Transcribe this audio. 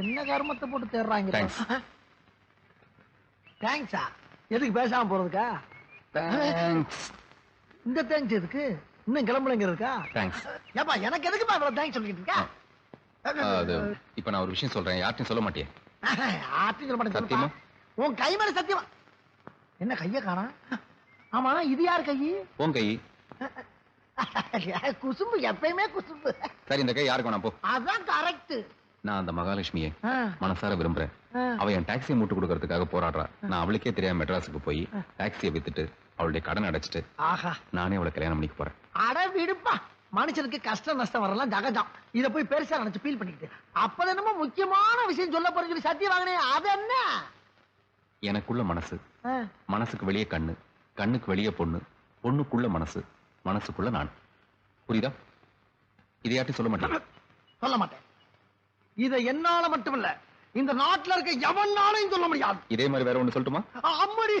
என்ன கர்மத்தை போட்டு தேடுறாங்க Thanks. தேங்க்ஸா எதுக்கு பேசாம போறதுக்கா? தேங்க்ஸ் இந்த தேங்க்ஸ் எதுக்கு? இன்னும் கிளம்புலங்க இருக்கா? தேங்க்ஸ் ஏப்பா எனக்கு எதுக்குப்பா இவ்வளவு தேங்க்ஸ் சொல்லிட்டு இருக்கா? அது இப்ப நான் ஒரு விஷயம் சொல்றேன். யார்ட்டையும் சொல்ல மாட்டியே. ஆத்தி சொல்ல மாட்டேன் சத்தியமா? உன் கை மேல சத்தியமா? என்ன கைய காணா? ஆமா இது யார் கை? உன் கை. குசும்பு எப்பயுமே குசும்பு. சரி இந்த கை யாருக்கு வேணாம் போ. அதான் கரெக்ட் நான் அந்த மகாலட்சுமியை மனசார விரும்புறேன். அவ என் டாக்ஸியை மூட்டு கொடுக்கறதுக்காக போராடுறா. நான் அவளுக்கே தெரியாம மெட்ராஸுக்கு போய் டாக்ஸியை வித்துட்டு அவளுடைய கடன் அடைச்சிட்டு ஆஹா. நானே அவளை கல்யாணம் பண்ணிக்க போறேன். அட விடுப்பா. மனுஷனுக்கு கஷ்டம் நஷ்டம் வரலாம் ஜகஜம் இத போய் பெருசா நினைச்சு ஃபீல் பண்ணிக்கிட்டு. அப்பதான் என்னமோ முக்கியமான விஷயம் சொல்ல சொல்லி சத்தியம் வாங்கினேன் அது என்ன? எனக்குள்ள மனசு. மனசுக்கு வெளியே கண்ணு. கண்ணுக்கு வெளியே பொண்ணு. பொண்ணுக்குள்ள மனசு. மனசுக்குள்ள நான். புரியுதா? இதை யார்ட்டையும் சொல்ல மாட்டேன். சொல்ல மாட்டேன். இத என்னால மட்டும் இல்ல இந்த நாட்டுல இருக்க எவனாலையும் சொல்ல முடியாது. இதே மாதிரி வேற ஒண்ணு சொல்லட்டுமா? அம்மடி!